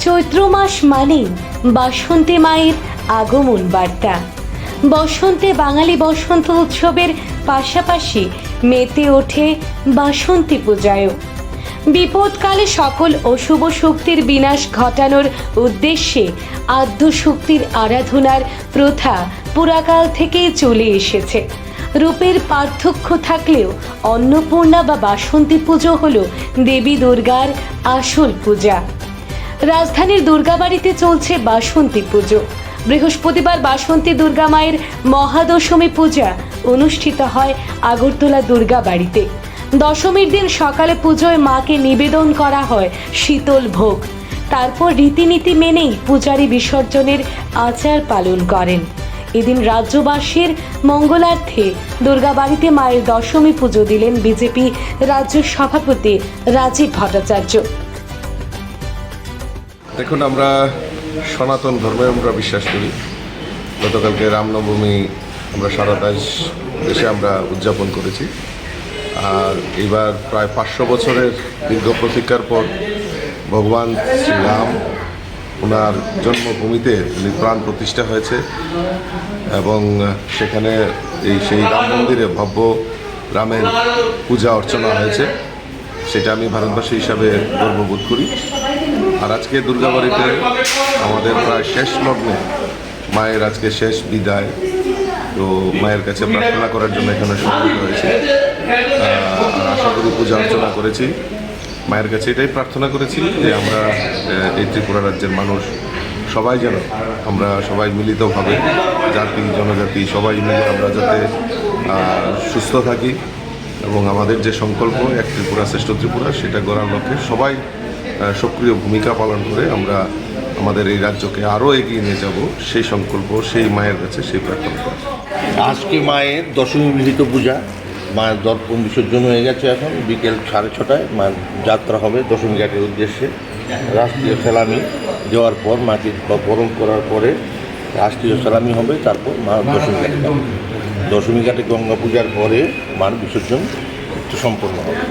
চৈত্র মাস মানেই বাসন্তী মায়ের আগমন বার্তা। বসন্তে বাঙালি বসন্ত উৎসবের পাশাপাশি মেতে ওঠে বাসন্তী পূজায়ও। বিপদকালে সকল অশুভ শক্তির বিনাশ ঘটানোর উদ্দেশ্যে আদ্য শক্তির আরাধনার প্রথা পুরাকাল থেকেই চলে এসেছে। রূপের পার্থক্য থাকলেও অন্নপূর্ণা বা বাসন্তী পুজো হল দেবী দুর্গার আসল পূজা। রাজধানীর দুর্গাবাড়িতে চলছে বাসন্তী পুজো। বৃহস্পতিবার বাসন্তী দুর্গা মায়ের মহাদশমী পূজা অনুষ্ঠিত হয় আগরতলা দুর্গা বাড়িতে দশমীর দিন সকালে পুজোয় মাকে নিবেদন করা হয় শীতল ভোগ। তারপর রীতিনীতি মেনেই পূজারী বিসর্জনের আচার পালন করেন। এদিন রাজ্যবাসীর মঙ্গলার্থে দুর্গাবাড়িতে মায়ের দশমী পুজো দিলেন বিজেপি রাজ্য সভাপতি রাজীব ভট্টাচার্য। দেখুন, আমরা সনাতন ধর্মে আমরা বিশ্বাস করি। গতকালকে রামনবমী আমরা সারা দেশ দেশে আমরা উদযাপন করেছি। আর এবার প্রায় পাঁচশো বছরের দীর্ঘ প্রতীক্ষার পর ভগবান শ্রীরাম ওনার জন্মভূমিতে উনি প্রাণ প্রতিষ্ঠা হয়েছে এবং সেখানে এই সেই রাম মন্দিরে ভব্য রামের পূজা অর্চনা হয়েছে। সেটা আমি ভারতবাসী হিসাবে গর্ববোধ করি। আর আজকে দুর্গাবাড়িতে আমাদের প্রায় শেষ লগ্নে মায়ের আজকে শেষ বিদায়। তো মায়ের কাছে প্রার্থনা করার জন্য এখানে সমবেত হয়েছে। আশা করি পূজা অর্চনা করেছি। মায়ের কাছে এটাই প্রার্থনা করেছি যে আমরা এই ত্রিপুরা রাজ্যের মানুষ সবাই যেন আমরা সবাই মিলিতভাবে জাতি, জনজাতি সবাই মিলে আমরা যাতে সুস্থ থাকি। এবং আমাদের যে সংকল্প, এক ত্রিপুরা শ্রেষ্ঠ ত্রিপুরা, সেটা গড়ার লক্ষ্যে সবাই সক্রিয় ভূমিকা পালন করে আমরা আমাদের এই রাজ্যকে আরও এগিয়ে নিয়ে যাব। সেই সংকল্প, সেই মায়ের কাছে সেই প্রার্থনা আজকে মায়ের দশমী মিলিত পূজা, মায়ের দর্পণ বিসর্জন হয়ে গেছে এখন, বিকেল সাড়ে ছটায় মায়ের যাত্রা হবে দশমী ঘাটের উদ্দেশ্যে। রাষ্ট্রীয় সেলামি দেওয়ার পর, মাকে বরণ করার পরে রাষ্ট্রীয় সেলামি হবে, তারপর মা দশমী ঘাটে দশমী ঘাটে গঙ্গা পূজার পরে মার বিসর্জন সম্পন্ন হবে।